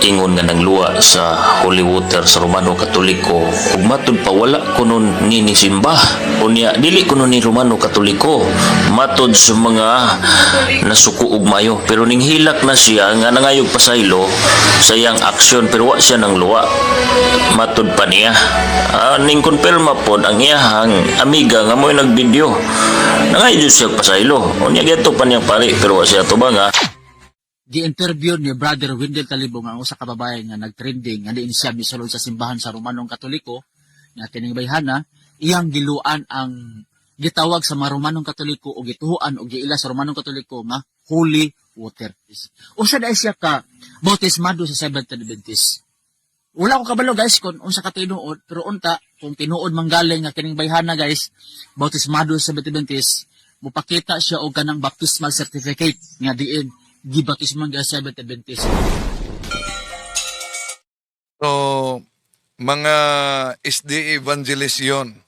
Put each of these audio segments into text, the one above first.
ingon nga nagluwa sa holy water sa Romano Katoliko ug matud pa wala ko nun ni simba. Unya dili ko nun ni Romano Katoliko. Matud sa mga nasuko ug mayo. Pero ning hilak na siya nga nangayog pasaylo sa iyang aksyon pero wa siya nang luwa matud pa niya. Ah, ning konpirma pod ang iyahang amiga nga mo'y nagvideo. Nangayog siya pasaylo unya geto pa niyang pari pero wa siya tubang ha gi-interview ni Brother Wendell Talibong ang usa ka babae nga nag-trending nga diin siya misulod sa simbahan sa Romanong Katoliko nga kining bayhana iyang giluan ang gitawag sa Romanong Katoliko o gituhuan o giila sa Romanong Katoliko nga holy water. Usa dai siya ka bautismado sa Seventh Adventist. Wala ko kabalo guys kung unsa ka tinuod pero unta kung tinuod manggaling nga kining bayhana guys bautismado sa Seventh Adventist mupakita siya og kanang baptismal certificate nga diin gibaptisman ga Seventh Adventist. So, mga SD evangelist yun.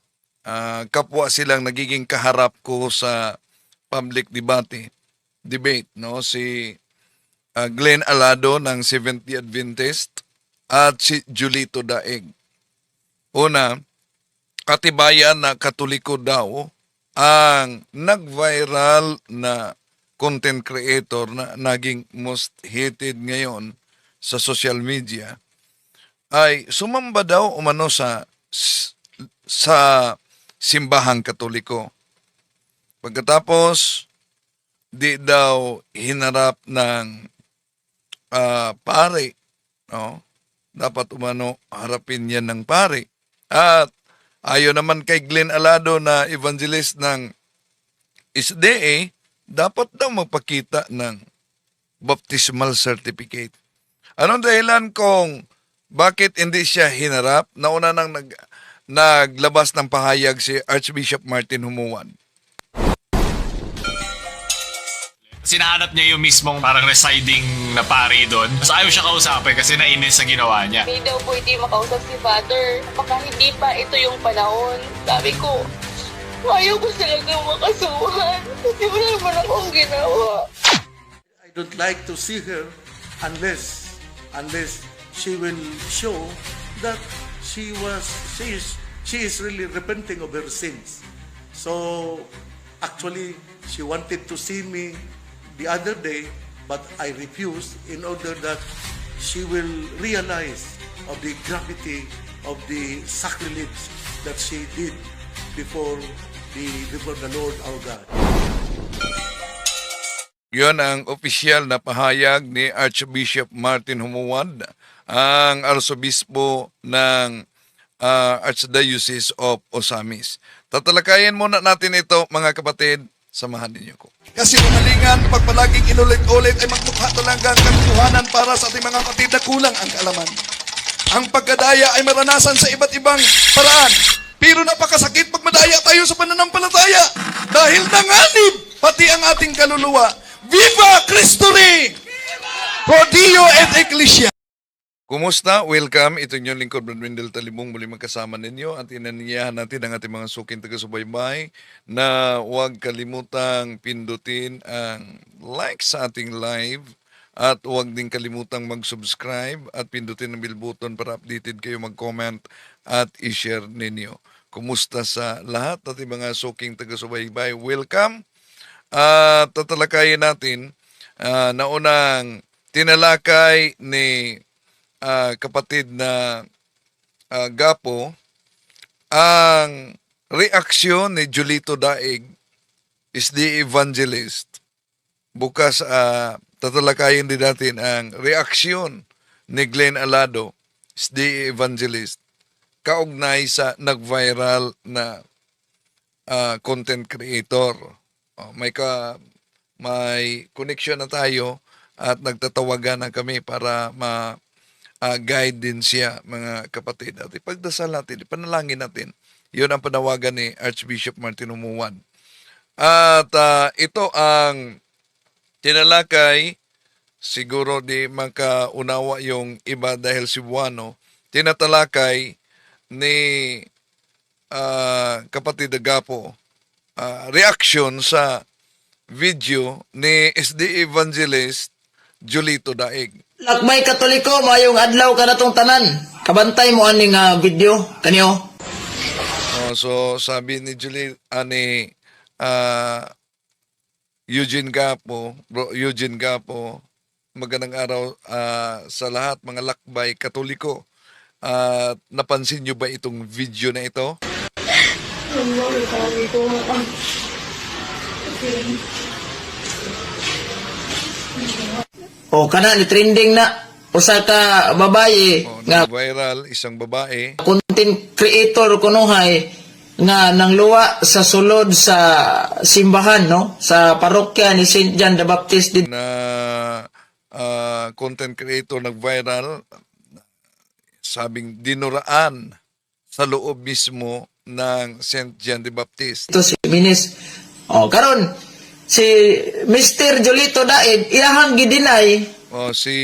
Ah, kapwa silang nagiging kaharap ko sa public debate, debate, no? Si ah, Glenn Alado ng 70 Adventist at si Julito Daeg. Una, katibayan na katoliko daw ang nag-viral na content creator na naging most hated ngayon sa social media ay sumamba daw umano sa sa simbahang katoliko. Pagkatapos, di daw hinarap ng ah, pare. No? Dapat umano harapin yan ng pare. At ayon naman kay Glenn Alado na evangelist ng SDA, dapat daw magpakita ng baptismal certificate. Anong dahilan kung bakit hindi siya hinarap? Nauna nang nag, naglabas ng pahayag si Archbishop Martin Humuan. sinahanap niya yung mismong parang residing na pari doon. Mas ayaw siya kausapin kasi nainis sa ginawa niya. Hindi daw pwede makausap si Father. Baka hindi pa ito yung panahon. Sabi ko, ayaw ko talagang makasuhan. Kasi wala naman akong ginawa. I don't like to see her unless unless she will show that she was she is she is really repenting of her sins. So actually she wanted to see me the other day but I refused in order that she will realize of the gravity of the sacrilege that she did before the before the Lord our God. Yon ang opisyal na pahayag ni Archbishop Martin Humuan, ang arsobispo ng ah, Archdiocese of Osamis. Tatalakayin muna natin ito mga kapatid, samahan ninyo ko. Kasi umalingan, pag palaging inulit-ulit ay magmukha talaga ang katotohanan para sa ating mga kapatid na kulang ang kaalaman. Ang pagkadaya ay maranasan sa iba't ibang paraan. Pero napakasakit pag madaya tayo sa pananampalataya. Dahil nanganib pati ang ating kaluluwa. Viva Cristo Rey! Pro Dio et Ecclesia! Kumusta? Welcome. Ito yung lingkod Brad Wendell Talibong muli magkasama ninyo at inaniyahan natin ang ating mga suking taga-subaybay na huwag kalimutang pindutin ang like sa ating live at huwag din kalimutang mag-subscribe at pindutin ang bell button para updated kayo mag-comment at i-share ninyo. Kumusta sa lahat ating mga suking taga-subaybay? Welcome! At tatalakayin natin ah, na unang tinalakay ni ah, kapatid na ah, Gapo ang reaksyon ni Julito Daig is the evangelist. Bukas ah, tatalakayin din natin ang reaksyon ni Glenn Alado is the evangelist kaugnay sa nag-viral na ah, content creator. Oh, may ka may connection na tayo at nagtatawagan na kami para ma ah, guide din siya mga kapatid. At ipagdasal natin, ipanalangin natin. Yun ang panawagan ni Archbishop Martin Umuwan. At ah, ito ang tinalakay, siguro di makaunawa yung iba dahil Cebuano, tinatalakay ni ah, kapatid Agapo ah, reaction sa video ni SD Evangelist Julito Daig. Lakbay Katoliko, mayong adlaw ka na tong tanan. Kabantay mo aning ah, video, kanyo. Oh, so sabi ni Julie ani ah, Eugene Gapo, bro Eugene Gapo, magandang araw ah, sa lahat mga lakbay katoliko. At napansin niyo ba itong video na ito? O kana ni trending na. Usa ka babaye Oh, nga viral isang babae. content creator kunuhay nga nangluwa sa sulod sa simbahan no? Sa parokya ni St. John the Baptist din. Na ah, content creator nag-viral sabing dinuraan sa loob mismo ng St. John the Baptist. ito si Minis. O karon si Mr. Jolito Daig iyahang gidinay Oh, si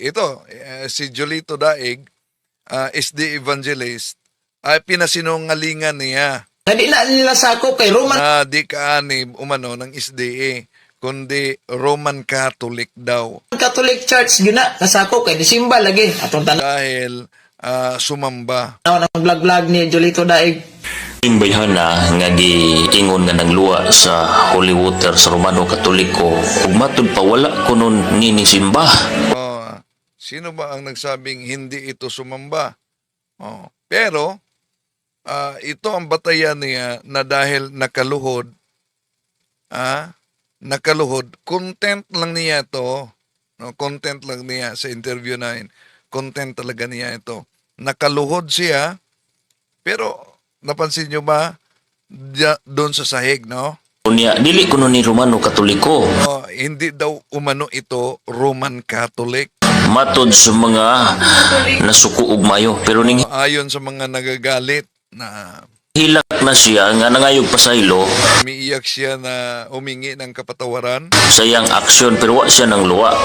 ito eh, si Jolito Daig ah, SD evangelist ay pinasinungalingan niya nga di na nila sakop kay Roman na di kaanib umano ng SDA kundi Roman Catholic daw Catholic Church yun na nasakop kay disimba lagi atong dahil ah, sumamba ng vlog-vlog ni Jolito Daig Yung bayhana nga giingon nga nagluwa sa Holy Water sa Romano Katoliko ug matud pa wala kunon nini simba. Oh, sino ba ang nagsabing hindi ito sumamba? Oh, pero ah, ito ang batayan niya na dahil nakaluhod, ah, nakaluhod, content lang niya ito. No, content lang niya sa interview na yun. Content talaga niya ito. Nakaluhod siya, pero napansin nyo ba doon sa sahig, no? Unya dili kuno ni Romano Katoliko. Oh, hindi daw umano ito Roman Catholic. Matod sa mga nasuko mayo pero ning Ayon sa mga nagagalit na hilak na siya nga nangayog pasaylo umiiyak siya na humingi ng kapatawaran sa iyang aksyon pero wa siya nang luwa.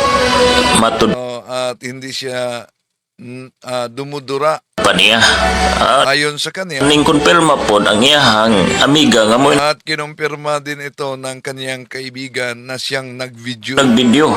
Matod no, at hindi siya ah, dumudura pa niya. At ayon sa kanya ning pod ang iyahang amiga nga mo at kinumpirma din ito ng kanyang kaibigan na siyang nag-video nagvideo.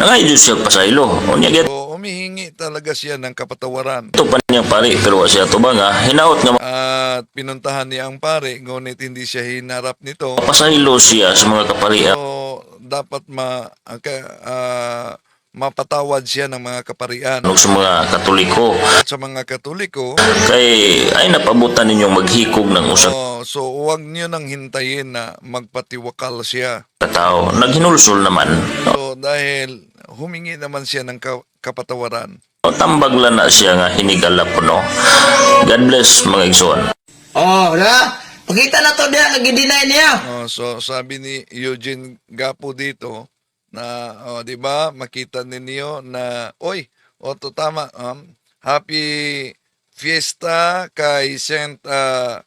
Nangayog siya pasaylo. Unya gyud so humihingi talaga siya ng kapatawaran ito pa niyang pari pero siya tubang nga hinaot nga at pinuntahan niya ang pare ngunit hindi siya hinarap nito pasaylo siya sa mga kaparian. so dapat ma ah, ah, mapatawad siya ng mga kaparian Ug sa mga Katoliko at sa mga katoliko kay ay napabutan ninyong maghikog ng usang Oh, so huwag niyo nang hintayin na magpatiwakal siya. katao. Naghinulsol naman. So dahil humingi naman siya ng ka- kapatawaran. O, tambag lang na siya nga hinigala po no. God bless mga igsoon. Oh, na. Pakita na to diya, nagidinay niya. Oh, so sabi ni Eugene Gapo dito na oh, 'di ba makita ninyo na oy, o to tama um, happy fiesta kay Saint uh,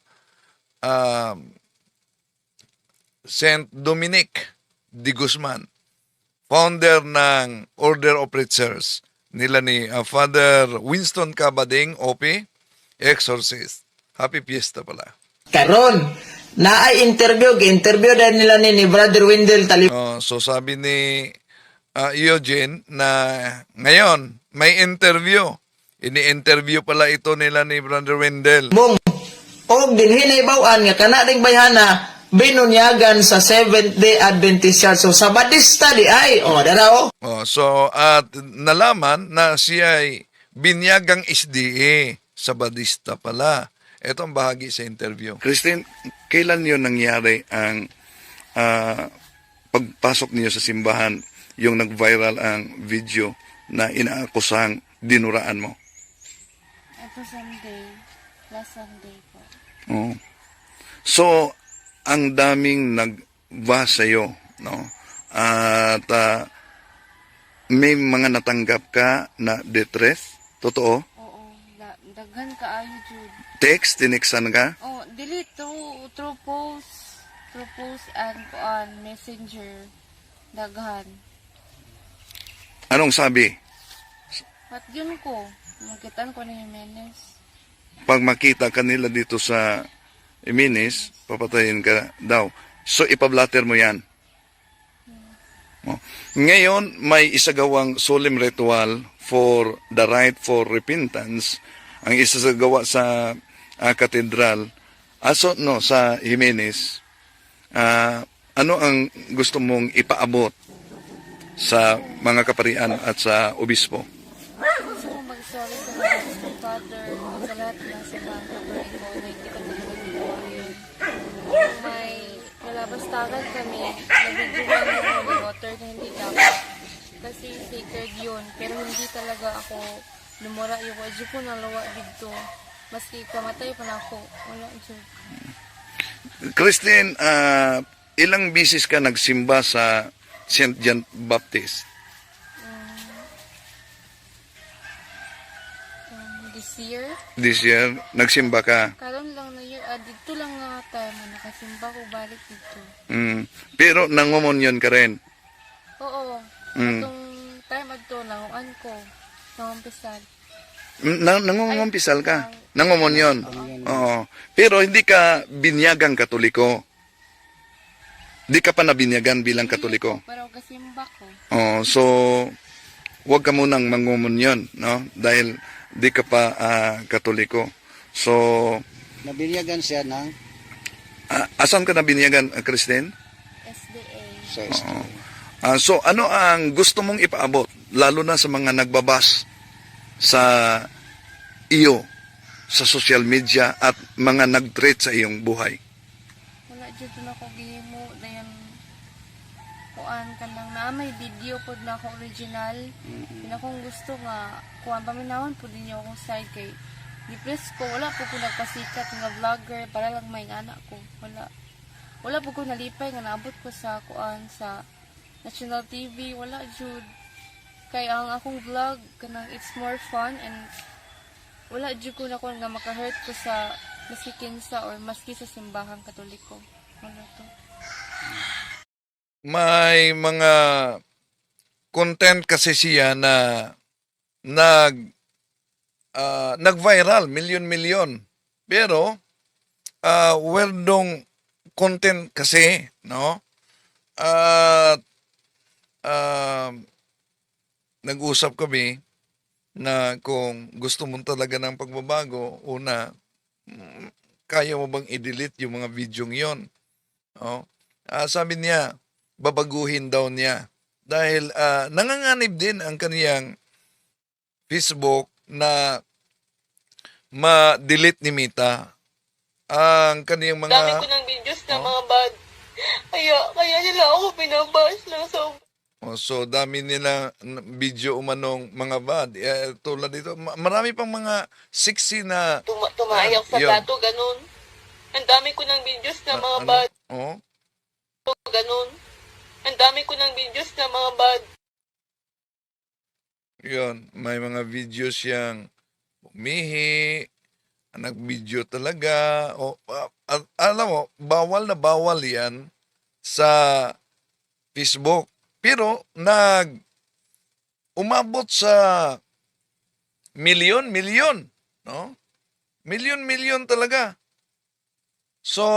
um, Saint Dominic de Guzman, founder ng Order of Preachers nila ni uh, Father Winston Cabading, OP, exorcist. Happy fiesta pala. Karon, na ay interview, interview din nila ni, ni Brother Wendell Talib. Oh, so sabi ni ah, Eugene na ngayon may interview. Ini-interview pala ito nila ni Brother Wendell. Bong, og din hinaybawan nga kana ding bayhana binunyagan sa Seventh Day Adventist Church. So, Sabadista di ay, o, oh, dara o. Oh, so at nalaman na siya ay binyagang SDA sa Badista pala. Ito ang bahagi sa interview. Christine, kailan yon nangyari ang ah, pagpasok niyo sa simbahan, yung nag-viral ang video na inaakusang dinuraan mo? Ito Sunday. Last Sunday po. Oo. So, ang daming nagba sa'yo, no? At ah, may mga natanggap ka na detress? Totoo? Daghan ka ayo jud. Text, tiniksan ka? Oh, dili through through post, through post and on messenger. Daghan. Anong sabi? Pat yun ko. Magkitan ko ni Jimenez. Pag makita kanila dito sa Iminis, papatayin ka daw. So, ipablatter mo yan. Oh. Ngayon, may isagawang solemn ritual for the right for repentance ang isasagawa sa ah, katedral. Aso no sa Jimenez, ah, ano ang gusto mong ipaabot sa mga kaparian at sa obispo? Gusto ko mag-sorry sa ng father, sa lahat ng sa mga kapatid ko yun. Kung may nalabastagan kami, nabigyan ng water na hindi dapat. Kasi sacred yun, pero hindi talaga ako lumura yung wadyo ko nalawa dito. Maski kamatay pa na ako, wala dyan. Christine, ah, ilang bisis ka nagsimba sa St. John Baptist? Um, this year, This year, nagsimba ka. karon lang na year, ah, dito lang nga na nakasimba ko balik dito. Mm. Pero nangumunyon ka rin. Oo. Mm. Itong time adto nahuan ko. Nangampisal. Na, nangungumpisal ka? Nangumunyon? Oo. Pero hindi ka binyagang katoliko. Hindi ka pa nabinyagan bilang katoliko. Pero kasimba ko. Oo. So, huwag ka munang mangumunyon, no? Dahil di ka pa ah, katoliko. So, Nabinyagan siya ng ah, asan ka nabinyagan, uh, Christine? SDA. sa. Ah, so, ano ang gusto mong ipaabot? Lalo na sa mga nagbabas sa iyo sa social media at mga nag-treat sa iyong buhay. Wala dyan na ako gihimo. Dayan kuan ka lang na may video po na ako original. Yun akong gusto nga kuan paminawan po din akong side kay Depress ko, wala po ko nagpasikat nga vlogger para lang may anak ko. Wala. Wala po ko nalipay nga naabot ko sa kuan sa National TV. Wala jud. Kaya ang akong vlog kanang it's more fun and wala jud ko na ko nga makahurt ko sa maski kinsa or maski sa simbahang katoliko. Wala to. May mga content kasi siya na nag ah, nag-viral, milyon-milyon. Pero uh, werdong content kasi, no? At ah, nag-usap kami na kung gusto mo talaga ng pagbabago, una, mm, kaya mo bang i-delete yung mga video yon? Oh. Ah, sabi niya, babaguhin daw niya. Dahil ah, nanganganib din ang kaniyang Facebook na ma-delete ni Mita ang kaniyang Dami mga ko ng videos na mga bad. Kaya, kaya nila ako pinabash ng so Oh, so dami nila video umanong mga bad. Eh, tulad dito, ma- marami pang mga sexy na tuma- tumayak sa Yun. plato, ganun. Ang dami ko ng videos na mga ano, bad, oh, ganun. Ang dami ko ng videos na mga bad. yun, may mga videos siyang umihi, nag-video talaga, o, ah, ah, alam mo, bawal na bawal yan sa Facebook. Pero, nag, umabot sa milyon, milyon, no? Milyon, milyon talaga. So,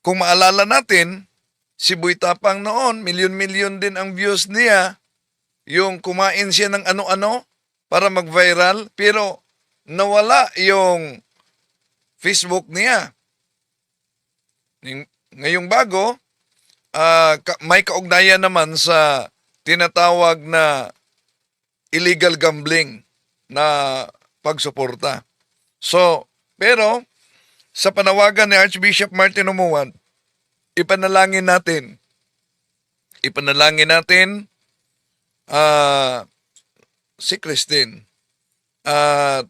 kung maalala natin, si Boy noon, milyon-milyon din ang views niya. Yung kumain siya ng ano-ano para mag-viral, pero nawala yung Facebook niya. Ng- Ngayong bago, ka- may kaugnayan naman sa tinatawag na illegal gambling na pagsuporta. So, pero sa panawagan ni Archbishop Martin Umuwan, ipanalangin natin. Ipanalangin natin ah si Christine. At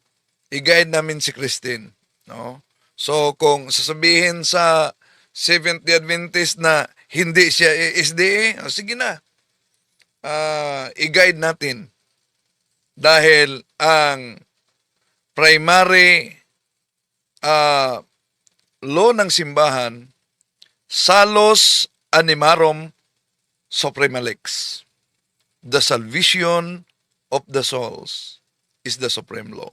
i-guide namin si Christine. No? So, kung sasabihin sa Seventh day Adventist na hindi siya SDA, o sige na. Ah, i-guide natin. Dahil ang primary ah, law ng simbahan, Salos Animarum Suprema Lex. The salvation of the souls is the supreme law.